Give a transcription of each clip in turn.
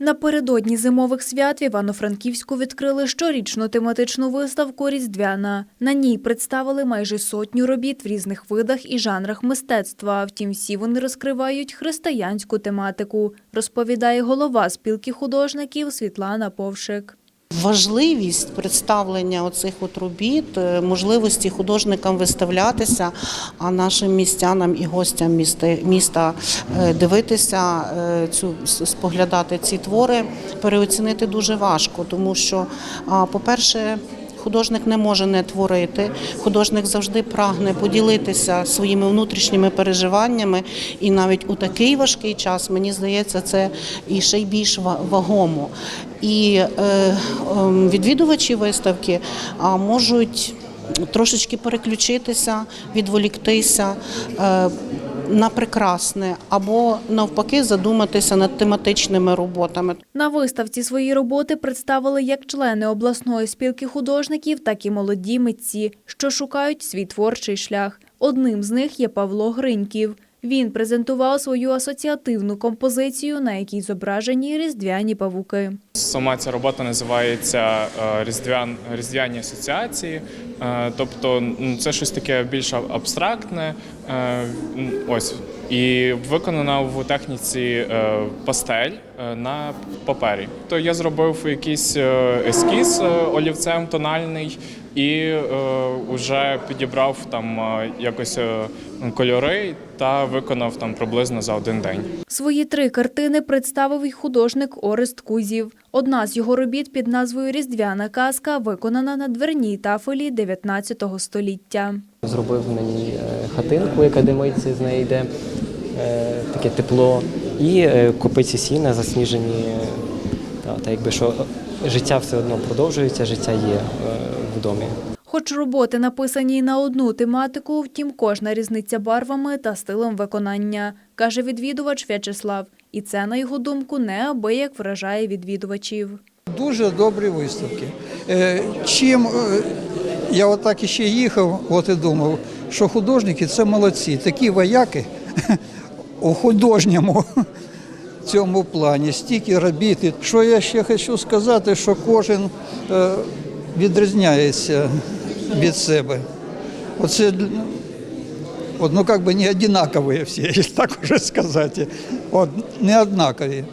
Напередодні зимових свят в Івано-Франківську відкрили щорічну тематичну виставку Різдвяна. На ній представили майже сотню робіт в різних видах і жанрах мистецтва. Втім, всі вони розкривають християнську тематику, розповідає голова спілки художників Світлана Повшик. Важливість представлення оцих от робіт, е, можливості художникам виставлятися, а нашим містянам і гостям міста, міста е, дивитися е, цю споглядати ці твори, переоцінити дуже важко, тому що, по-перше, Художник не може не творити. Художник завжди прагне поділитися своїми внутрішніми переживаннями. І навіть у такий важкий час, мені здається, це і ще й більш вагомо. І е, ем, відвідувачі виставки а, можуть трошечки переключитися, відволіктися. На прекрасне або навпаки задуматися над тематичними роботами. На виставці свої роботи представили як члени обласної спілки художників, так і молоді митці, що шукають свій творчий шлях. Одним з них є Павло Гриньків. Він презентував свою асоціативну композицію, на якій зображені різдвяні павуки. Сама ця робота називається е, Різдвян, Різдвяні асоціації. Е, Тобто це щось таке більш абстрактне. Е, Ось. І виконана в техніці е, пастель е, на папері. То я зробив якийсь ескіз олівцем тональний і вже підібрав там якось кольори та виконав там приблизно за один день. Свої три картини представив і художник Орест Кузів. Одна з його робіт під назвою Різдвяна казка виконана на дверній тафелі 19 століття. Зробив мені е, хатинку, яка димиться, з неї йде е, таке тепло, і е, копиці сіна засніжені. Та, якби що життя все одно продовжується, життя є в домі. Хоч роботи написані на одну тематику, втім кожна різниця барвами та стилем виконання, каже відвідувач В'ячеслав. І це, на його думку, неабияк вражає відвідувачів. Дуже добрі виставки. Е, Чим е, я отак іще їхав, от і думав, що художники це молодці, такі вояки у художньому цьому плані, стільки робіт. Що я ще хочу сказати, що кожен е, відрізняється від себе. Оце от, ну, как бы не одинаковые все, если так уже сказати. От, не однакові.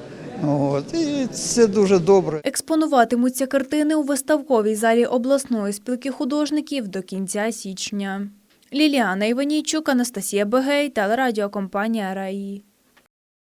От, і це дуже добре. Експонуватимуться картини у виставковій залі обласної спілки художників до кінця січня. Ліліана Іванійчук, Анастасія Бегей, телерадіокомпанія «Раї».